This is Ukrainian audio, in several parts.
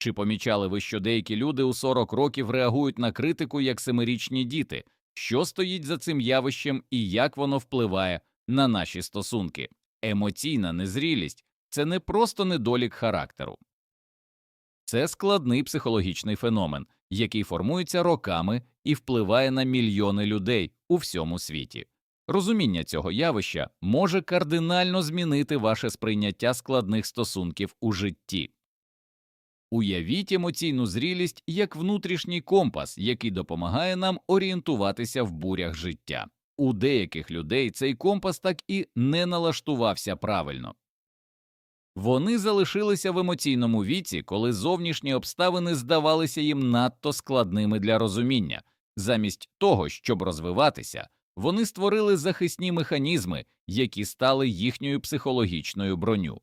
Чи помічали ви, що деякі люди у 40 років реагують на критику як семирічні діти? Що стоїть за цим явищем і як воно впливає на наші стосунки? Емоційна незрілість це не просто недолік характеру, це складний психологічний феномен, який формується роками і впливає на мільйони людей у всьому світі. Розуміння цього явища може кардинально змінити ваше сприйняття складних стосунків у житті. Уявіть емоційну зрілість як внутрішній компас, який допомагає нам орієнтуватися в бурях життя. У деяких людей цей компас так і не налаштувався правильно. Вони залишилися в емоційному віці, коли зовнішні обставини здавалися їм надто складними для розуміння. Замість того, щоб розвиватися, вони створили захисні механізми, які стали їхньою психологічною броню.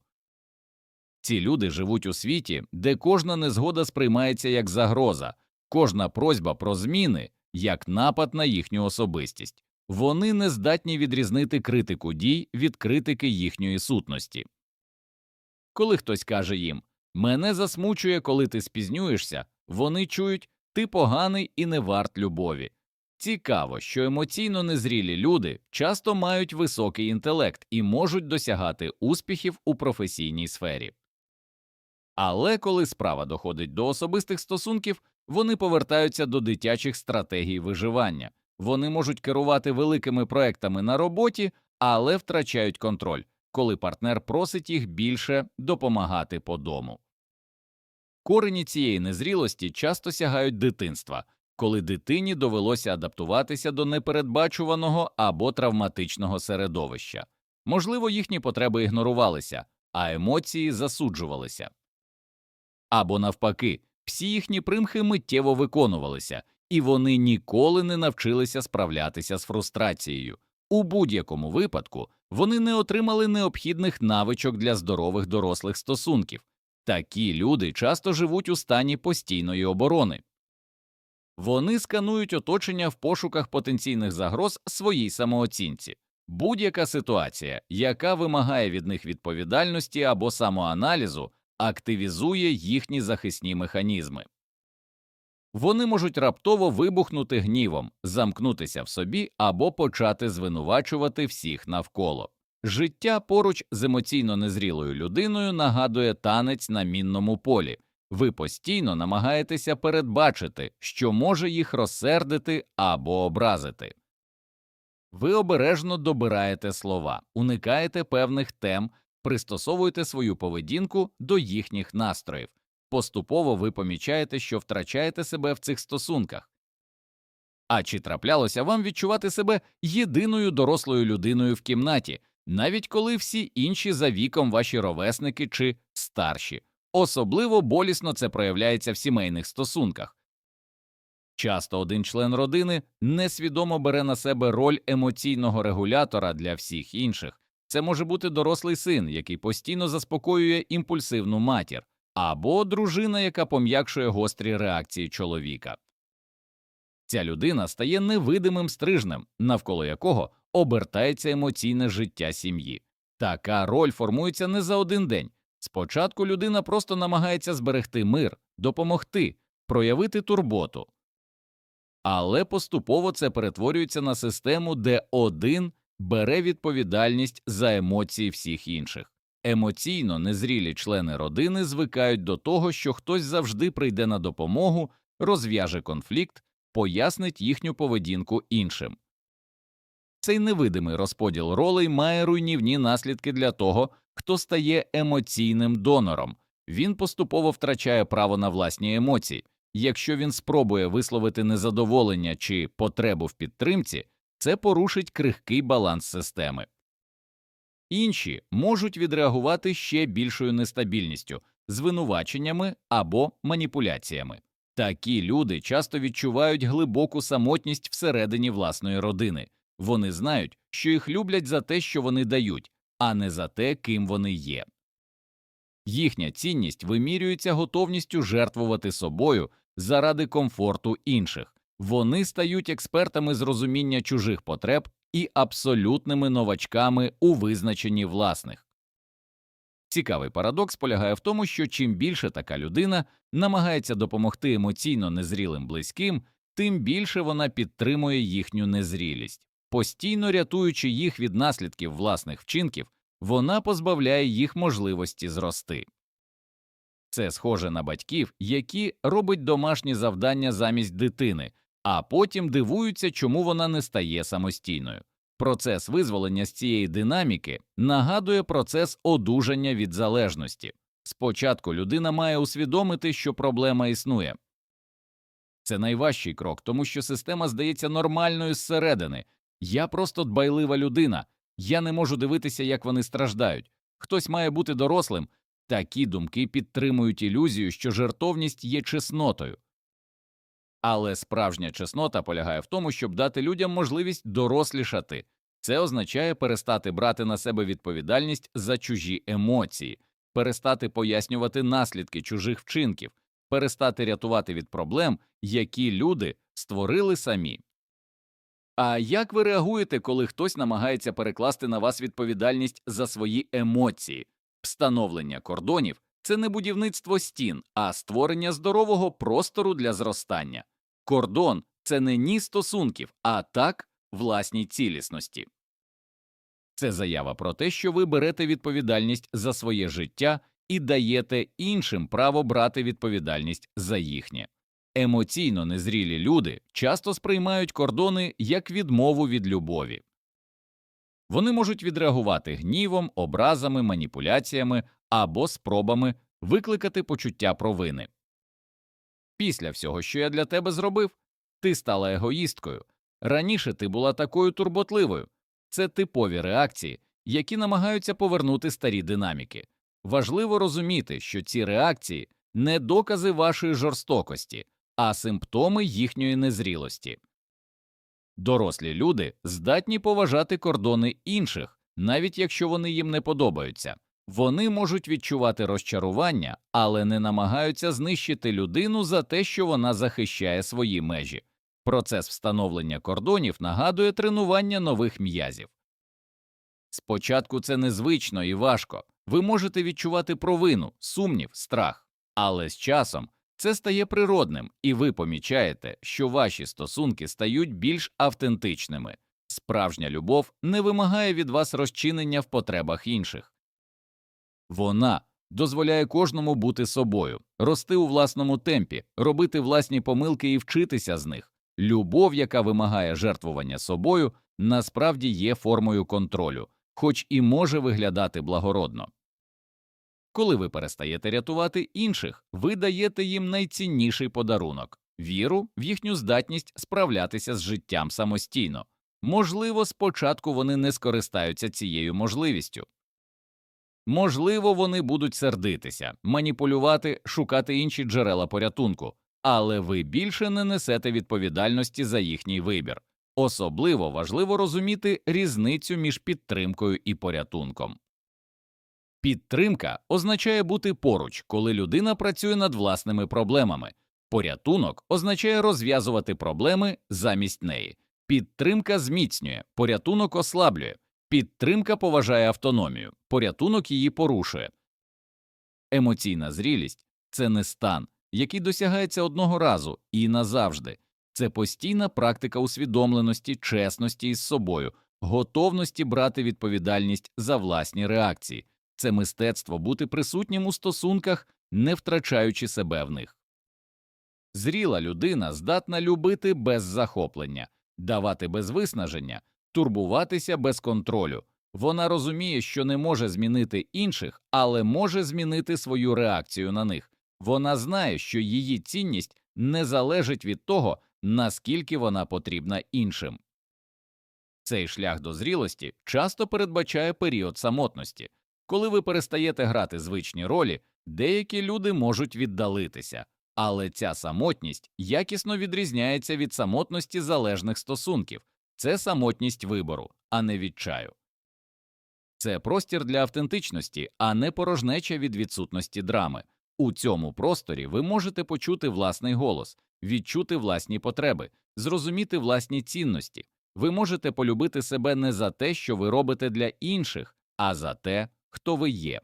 Ці люди живуть у світі, де кожна незгода сприймається як загроза, кожна просьба про зміни як напад на їхню особистість. Вони не здатні відрізнити критику дій від критики їхньої сутності. Коли хтось каже їм Мене засмучує, коли ти спізнюєшся, вони чують ти поганий і не варт любові. Цікаво, що емоційно незрілі люди часто мають високий інтелект і можуть досягати успіхів у професійній сфері. Але коли справа доходить до особистих стосунків, вони повертаються до дитячих стратегій виживання. Вони можуть керувати великими проектами на роботі, але втрачають контроль, коли партнер просить їх більше допомагати по дому. Корені цієї незрілості часто сягають дитинства, коли дитині довелося адаптуватися до непередбачуваного або травматичного середовища. Можливо, їхні потреби ігнорувалися, а емоції засуджувалися. Або навпаки, всі їхні примхи миттєво виконувалися, і вони ніколи не навчилися справлятися з фрустрацією. У будь-якому випадку вони не отримали необхідних навичок для здорових дорослих стосунків. Такі люди часто живуть у стані постійної оборони. Вони сканують оточення в пошуках потенційних загроз своїй самооцінці. Будь-яка ситуація, яка вимагає від них відповідальності або самоаналізу, активізує їхні захисні механізми. Вони можуть раптово вибухнути гнівом, замкнутися в собі або почати звинувачувати всіх навколо. Життя поруч з емоційно незрілою людиною нагадує танець на мінному полі. Ви постійно намагаєтеся передбачити, що може їх розсердити або образити. Ви обережно добираєте слова, уникаєте певних тем, пристосовуєте свою поведінку до їхніх настроїв. Поступово ви помічаєте, що втрачаєте себе в цих стосунках. А чи траплялося вам відчувати себе єдиною дорослою людиною в кімнаті, навіть коли всі інші за віком ваші ровесники чи старші? Особливо болісно це проявляється в сімейних стосунках. Часто один член родини несвідомо бере на себе роль емоційного регулятора для всіх інших. Це може бути дорослий син, який постійно заспокоює імпульсивну матір, або дружина, яка пом'якшує гострі реакції чоловіка. Ця людина стає невидимим стрижнем, навколо якого обертається емоційне життя сім'ї. Така роль формується не за один день. Спочатку людина просто намагається зберегти мир, допомогти, проявити турботу. Але поступово це перетворюється на систему, де один бере відповідальність за емоції всіх інших. Емоційно незрілі члени родини звикають до того, що хтось завжди прийде на допомогу, розв'яже конфлікт, пояснить їхню поведінку іншим. Цей невидимий розподіл ролей має руйнівні наслідки для того, хто стає емоційним донором. Він поступово втрачає право на власні емоції. Якщо він спробує висловити незадоволення чи потребу в підтримці, це порушить крихкий баланс системи. Інші можуть відреагувати ще більшою нестабільністю, звинуваченнями або маніпуляціями. Такі люди часто відчувають глибоку самотність всередині власної родини. Вони знають, що їх люблять за те, що вони дають, а не за те, ким вони є. Їхня цінність вимірюється готовністю жертвувати собою заради комфорту інших. Вони стають експертами з розуміння чужих потреб і абсолютними новачками у визначенні власних. Цікавий парадокс полягає в тому, що чим більше така людина намагається допомогти емоційно незрілим близьким, тим більше вона підтримує їхню незрілість. Постійно рятуючи їх від наслідків власних вчинків, вона позбавляє їх можливості зрости. Це схоже на батьків, які роблять домашні завдання замість дитини, а потім дивуються, чому вона не стає самостійною. Процес визволення з цієї динаміки нагадує процес одужання від залежності. Спочатку людина має усвідомити, що проблема існує. Це найважчий крок, тому що система здається нормальною зсередини. Я просто дбайлива людина, я не можу дивитися, як вони страждають. Хтось має бути дорослим. Такі думки підтримують ілюзію, що жертовність є чеснотою. Але справжня чеснота полягає в тому, щоб дати людям можливість дорослішати. Це означає перестати брати на себе відповідальність за чужі емоції, перестати пояснювати наслідки чужих вчинків, перестати рятувати від проблем, які люди створили самі. А як ви реагуєте, коли хтось намагається перекласти на вас відповідальність за свої емоції? Встановлення кордонів це не будівництво стін, а створення здорового простору для зростання. Кордон це не ні стосунків, а так власній цілісності. Це заява про те, що ви берете відповідальність за своє життя і даєте іншим право брати відповідальність за їхнє. Емоційно незрілі люди часто сприймають кордони як відмову від любові. Вони можуть відреагувати гнівом, образами, маніпуляціями або спробами викликати почуття провини. Після всього, що я для тебе зробив, ти стала егоїсткою. Раніше ти була такою турботливою. Це типові реакції, які намагаються повернути старі динаміки. Важливо розуміти, що ці реакції не докази вашої жорстокості, а симптоми їхньої незрілості. Дорослі люди здатні поважати кордони інших, навіть якщо вони їм не подобаються. Вони можуть відчувати розчарування, але не намагаються знищити людину за те, що вона захищає свої межі. Процес встановлення кордонів нагадує тренування нових м'язів. Спочатку це незвично і важко, ви можете відчувати провину, сумнів, страх, але з часом це стає природним, і ви помічаєте, що ваші стосунки стають більш автентичними. Справжня любов не вимагає від вас розчинення в потребах інших. Вона дозволяє кожному бути собою, рости у власному темпі, робити власні помилки і вчитися з них. Любов, яка вимагає жертвування собою, насправді є формою контролю, хоч і може виглядати благородно. Коли ви перестаєте рятувати інших, ви даєте їм найцінніший подарунок віру в їхню здатність справлятися з життям самостійно. Можливо, спочатку вони не скористаються цією можливістю. Можливо, вони будуть сердитися, маніпулювати, шукати інші джерела порятунку, але ви більше не несете відповідальності за їхній вибір. Особливо важливо розуміти різницю між підтримкою і порятунком. Підтримка означає бути поруч, коли людина працює над власними проблемами. Порятунок означає розв'язувати проблеми замість неї. Підтримка зміцнює, порятунок ослаблює. Підтримка поважає автономію, порятунок її порушує. Емоційна зрілість це не стан, який досягається одного разу і назавжди. Це постійна практика усвідомленості, чесності із собою, готовності брати відповідальність за власні реакції. Це мистецтво бути присутнім у стосунках, не втрачаючи себе в них. Зріла людина здатна любити без захоплення, давати без виснаження, турбуватися без контролю. Вона розуміє, що не може змінити інших, але може змінити свою реакцію на них. Вона знає, що її цінність не залежить від того, наскільки вона потрібна іншим. Цей шлях до зрілості часто передбачає період самотності. Коли ви перестаєте грати звичні ролі, деякі люди можуть віддалитися, але ця самотність якісно відрізняється від самотності залежних стосунків це самотність вибору, а не відчаю. Це простір для автентичності, а не порожнеча від відсутності драми. У цьому просторі ви можете почути власний голос, відчути власні потреби, зрозуміти власні цінності. Ви можете полюбити себе не за те, що ви робите для інших, а за те, хто ви є.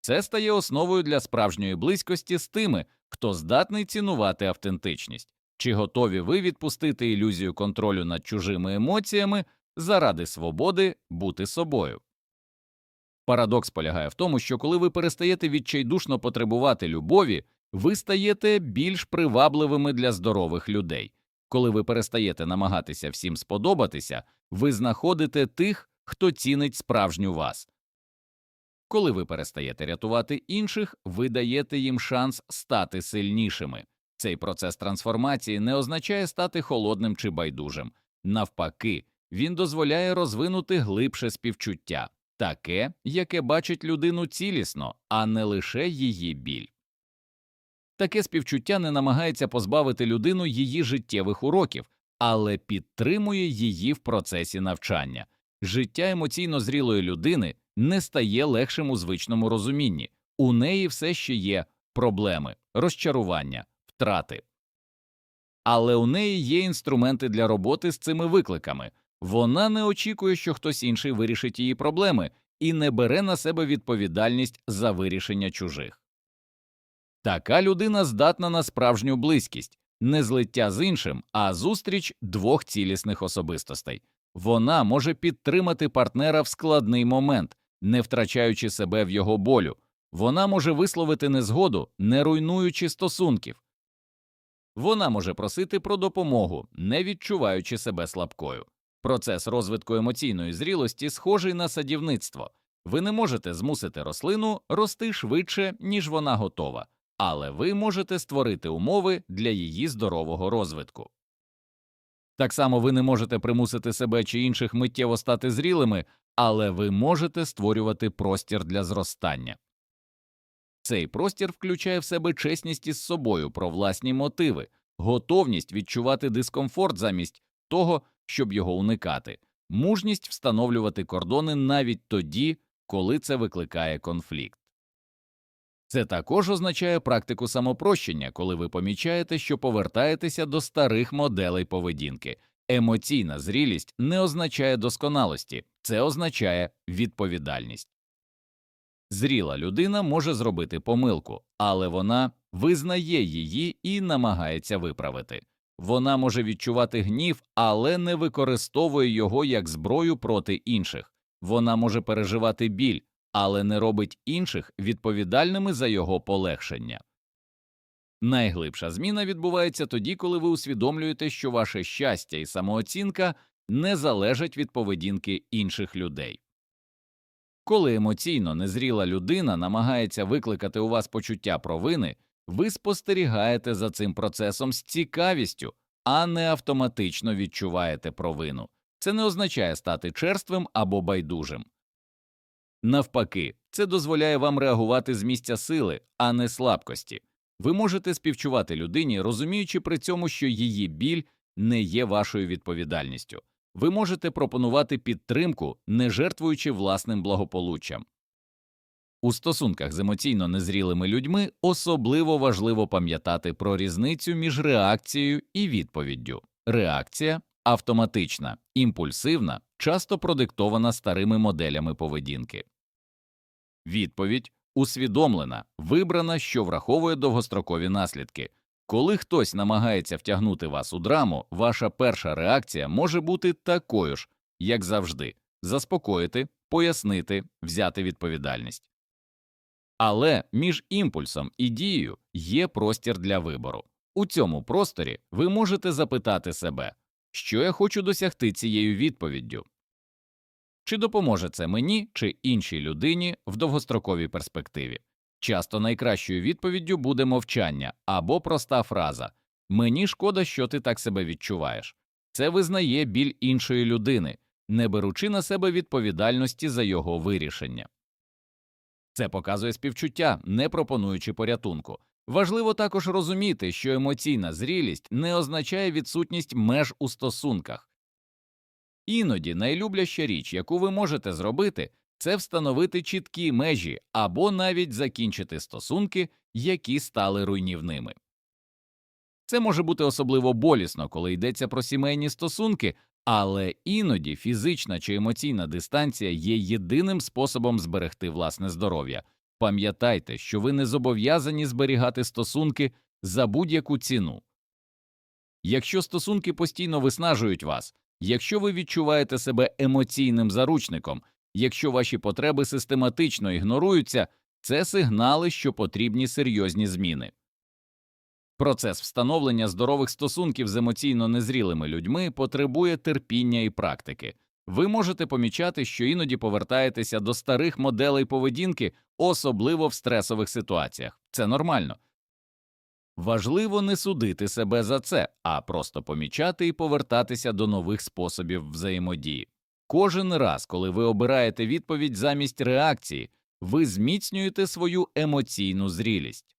Це стає основою для справжньої близькості з тими, хто здатний цінувати автентичність. Чи готові ви відпустити ілюзію контролю над чужими емоціями заради свободи бути собою? Парадокс полягає в тому, що коли ви перестаєте відчайдушно потребувати любові, ви стаєте більш привабливими для здорових людей. Коли ви перестаєте намагатися всім сподобатися, ви знаходите тих, хто цінить справжню вас. Коли ви перестаєте рятувати інших, ви даєте їм шанс стати сильнішими. Цей процес трансформації не означає стати холодним чи байдужим. Навпаки, він дозволяє розвинути глибше співчуття, таке, яке бачить людину цілісно, а не лише її біль. Таке співчуття не намагається позбавити людину її життєвих уроків, але підтримує її в процесі навчання. Життя емоційно зрілої людини не стає легшим у звичному розумінні, у неї все ще є проблеми, розчарування, втрати. Але у неї є інструменти для роботи з цими викликами. Вона не очікує, що хтось інший вирішить її проблеми, і не бере на себе відповідальність за вирішення чужих. Така людина здатна на справжню близькість, не злиття з іншим, а зустріч двох цілісних особистостей. Вона може підтримати партнера в складний момент, не втрачаючи себе в його болю. Вона може висловити незгоду, не руйнуючи стосунків. Вона може просити про допомогу, не відчуваючи себе слабкою. Процес розвитку емоційної зрілості схожий на садівництво. Ви не можете змусити рослину рости швидше, ніж вона готова, але ви можете створити умови для її здорового розвитку. Так само ви не можете примусити себе чи інших миттєво стати зрілими, але ви можете створювати простір для зростання. Цей простір включає в себе чесність із собою про власні мотиви, готовність відчувати дискомфорт замість того, щоб його уникати, мужність встановлювати кордони навіть тоді, коли це викликає конфлікт. Це також означає практику самопрощення, коли ви помічаєте, що повертаєтеся до старих моделей поведінки. Емоційна зрілість не означає досконалості, це означає відповідальність. Зріла людина може зробити помилку, але вона визнає її і намагається виправити. Вона може відчувати гнів, але не використовує його як зброю проти інших. Вона може переживати біль, але не робить інших відповідальними за його полегшення. Найглибша зміна відбувається тоді, коли ви усвідомлюєте, що ваше щастя і самооцінка не залежать від поведінки інших людей. Коли емоційно незріла людина намагається викликати у вас почуття провини, ви спостерігаєте за цим процесом з цікавістю, а не автоматично відчуваєте провину. Це не означає стати черствим або байдужим. Навпаки, це дозволяє вам реагувати з місця сили, а не слабкості. Ви можете співчувати людині, розуміючи при цьому, що її біль не є вашою відповідальністю. Ви можете пропонувати підтримку, не жертвуючи власним благополуччям. У стосунках з емоційно незрілими людьми особливо важливо пам'ятати про різницю між реакцією і відповіддю. Реакція автоматична, імпульсивна, часто продиктована старими моделями поведінки. Відповідь усвідомлена, вибрана, що враховує довгострокові наслідки. Коли хтось намагається втягнути вас у драму, ваша перша реакція може бути такою ж, як завжди заспокоїти, пояснити, взяти відповідальність. Але між імпульсом і дією є простір для вибору. У цьому просторі ви можете запитати себе, що я хочу досягти цією відповіддю. Чи допоможе це мені чи іншій людині в довгостроковій перспективі? Часто найкращою відповіддю буде мовчання або проста фраза Мені шкода, що ти так себе відчуваєш. Це визнає біль іншої людини, не беручи на себе відповідальності за його вирішення. Це показує співчуття, не пропонуючи порятунку. Важливо також розуміти, що емоційна зрілість не означає відсутність меж у стосунках. Іноді найлюбляща річ, яку ви можете зробити, це встановити чіткі межі або навіть закінчити стосунки, які стали руйнівними. Це може бути особливо болісно, коли йдеться про сімейні стосунки, але іноді фізична чи емоційна дистанція є єдиним способом зберегти власне здоров'я. Пам'ятайте, що ви не зобов'язані зберігати стосунки за будь-яку ціну. Якщо стосунки постійно виснажують вас, якщо ви відчуваєте себе емоційним заручником, якщо ваші потреби систематично ігноруються, це сигнали, що потрібні серйозні зміни. Процес встановлення здорових стосунків з емоційно незрілими людьми потребує терпіння і практики. Ви можете помічати, що іноді повертаєтеся до старих моделей поведінки, особливо в стресових ситуаціях. Це нормально. Важливо не судити себе за це, а просто помічати і повертатися до нових способів взаємодії. Кожен раз, коли ви обираєте відповідь замість реакції, ви зміцнюєте свою емоційну зрілість.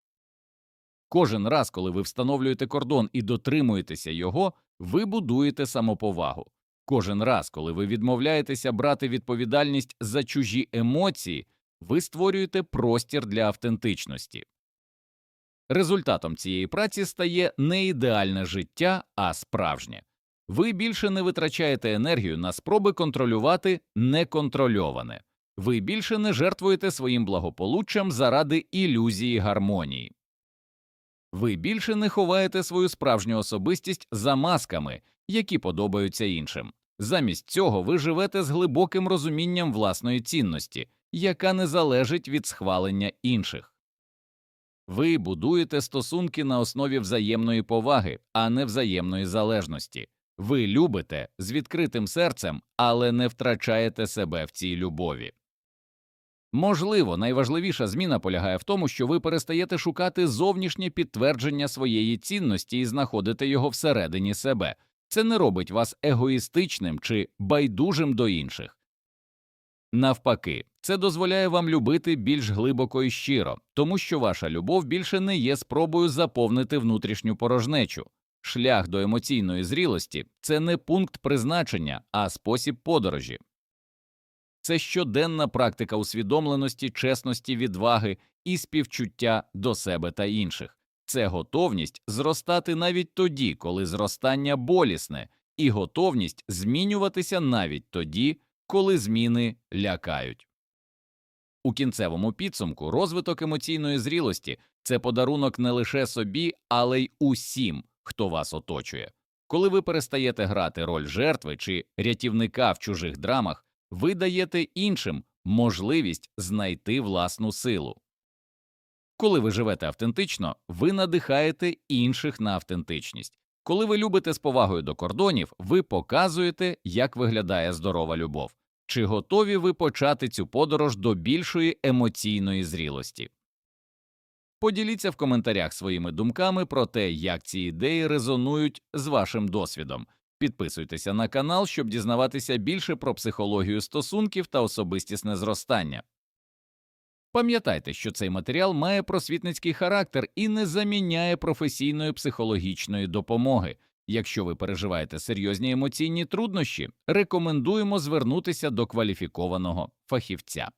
Кожен раз, коли ви встановлюєте кордон і дотримуєтеся його, ви будуєте самоповагу. Кожен раз, коли ви відмовляєтеся брати відповідальність за чужі емоції, ви створюєте простір для автентичності. Результатом цієї праці стає не ідеальне життя, а справжнє. Ви більше не витрачаєте енергію на спроби контролювати неконтрольоване, ви більше не жертвуєте своїм благополуччям заради ілюзії гармонії. Ви більше не ховаєте свою справжню особистість за масками, які подобаються іншим. Замість цього ви живете з глибоким розумінням власної цінності, яка не залежить від схвалення інших. Ви будуєте стосунки на основі взаємної поваги, а не взаємної залежності. Ви любите з відкритим серцем, але не втрачаєте себе в цій любові. Можливо, найважливіша зміна полягає в тому, що ви перестаєте шукати зовнішнє підтвердження своєї цінності і знаходите його всередині себе. Це не робить вас егоїстичним чи байдужим до інших. Навпаки, це дозволяє вам любити більш глибоко і щиро, тому що ваша любов більше не є спробою заповнити внутрішню порожнечу. Шлях до емоційної зрілості це не пункт призначення, а спосіб подорожі. Це щоденна практика усвідомленості, чесності, відваги і співчуття до себе та інших. Це готовність зростати навіть тоді, коли зростання болісне, і готовність змінюватися навіть тоді, коли зміни лякають. У кінцевому підсумку розвиток емоційної зрілості це подарунок не лише собі, але й усім, хто вас оточує. Коли ви перестаєте грати роль жертви чи рятівника в чужих драмах, ви даєте іншим можливість знайти власну силу. Коли ви живете автентично, ви надихаєте інших на автентичність. Коли ви любите з повагою до кордонів, ви показуєте, як виглядає здорова любов. Чи готові ви почати цю подорож до більшої емоційної зрілості? Поділіться в коментарях своїми думками про те, як ці ідеї резонують з вашим досвідом. Підписуйтеся на канал, щоб дізнаватися більше про психологію стосунків та особистісне зростання. Пам'ятайте, що цей матеріал має просвітницький характер і не заміняє професійної психологічної допомоги. Якщо ви переживаєте серйозні емоційні труднощі, рекомендуємо звернутися до кваліфікованого фахівця.